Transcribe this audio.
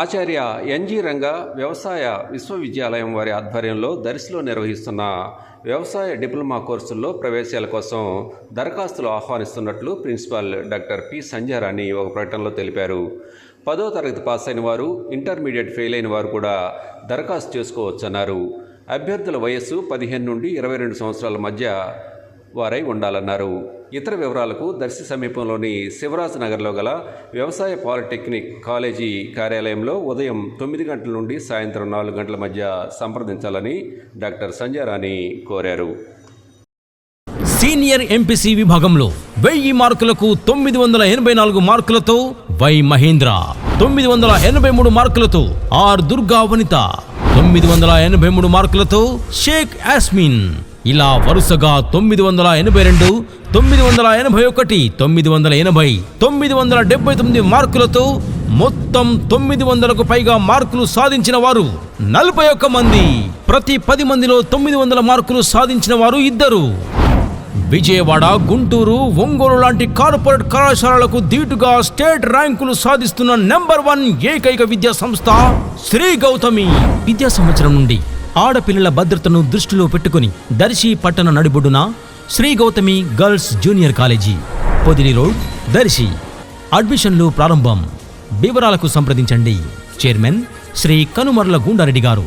ఆచార్య NG రంగ వ్యవసాయ విశ్వవిద్యాలయం వారి ఆధ్వర్యంలో దర్శిలో నిర్వహిస్తున్న వ్యవసాయ డిప్లొమా కోర్సుల్లో ప్రవేశాల కోసం దరఖాస్తులు ఆహ్వానిస్తున్నట్లు ప్రిన్సిపాల్ డాక్టర్ పి సంజారాణి ఒక ప్రకటనలో తెలిపారు. పదో తరగతి పాస్ అయిన వారు ఇంటర్మీడియట్ ఫెయిల్ అయిన వారు కూడా దరఖాస్తు చేసుకోవచ్చన్నారు. అభ్యర్థుల వయస్సు పదిహేను నుండి ఇరవై రెండు సంవత్సరాల మధ్య వారై ఉండాలన్నారు. ఇతర వివరాలకు దర్శి సమీపంలోని శివరాజ్ నగర్లో గల వ్యవసాయ పాలిటెక్నిక్ కాలేజీ కార్యాలయంలో ఉదయం తొమ్మిది గంటల నుండి సాయంత్రం నాలుగు గంటల మధ్య సంప్రదించాలని డాక్టర్ సంజయరాణి కోరారు. సీనియర్ ఎంపీసీ విభాగంలో వెయ్యి మార్కులకు తొమ్మిది వందల ఎనభై నాలుగు మార్కులతో వై మహేంద్ర తొమ్మిది వందల ఎనభై మూడు మార్కులతో ఆర్ దుర్గా వనిత తొమ్మిది వందల ఎనభై మూడు మార్కులతో షేక్ యాస్మిన్ ఇలా వరుసగా తొమ్మిది వందల ఎనభై రెండు తొమ్మిది వందల ఎనభై ఒకటి తొమ్మిది వందల ఎనభై తొమ్మిది వందల డెబ్బై తొమ్మిది మార్కులతో మొత్తం తొమ్మిది వందలకు పైగా మార్కులు సాధించిన వారు నలభై ఒక్క మంది. ప్రతి పది మందిలో తొమ్మిది వందల మార్కులు సాధించిన వారు ఇద్దరు. విజయవాడ గుంటూరు ఒంగోలు లాంటి కార్పొరేట్ కళాశాలలకు ధీటుగా స్టేట్ ర్యాంకులు సాధిస్తున్న నెంబర్ వన్ ఏకైక విద్యా సంస్థ శ్రీ గౌతమి. విద్యా సంవత్సరం నుండి ఆడపిల్లల భద్రతను దృష్టిలో పెట్టుకుని దర్శి పట్టణ నడిబొడ్డున Sri Gautami girls junior college Podili road Darsi. అడ్మిషన్లు ప్రారంభం. వివరాలకు సంప్రదించండి. చైర్మన్ శ్రీ కనుమర్ల గుండారెడ్డి గారు.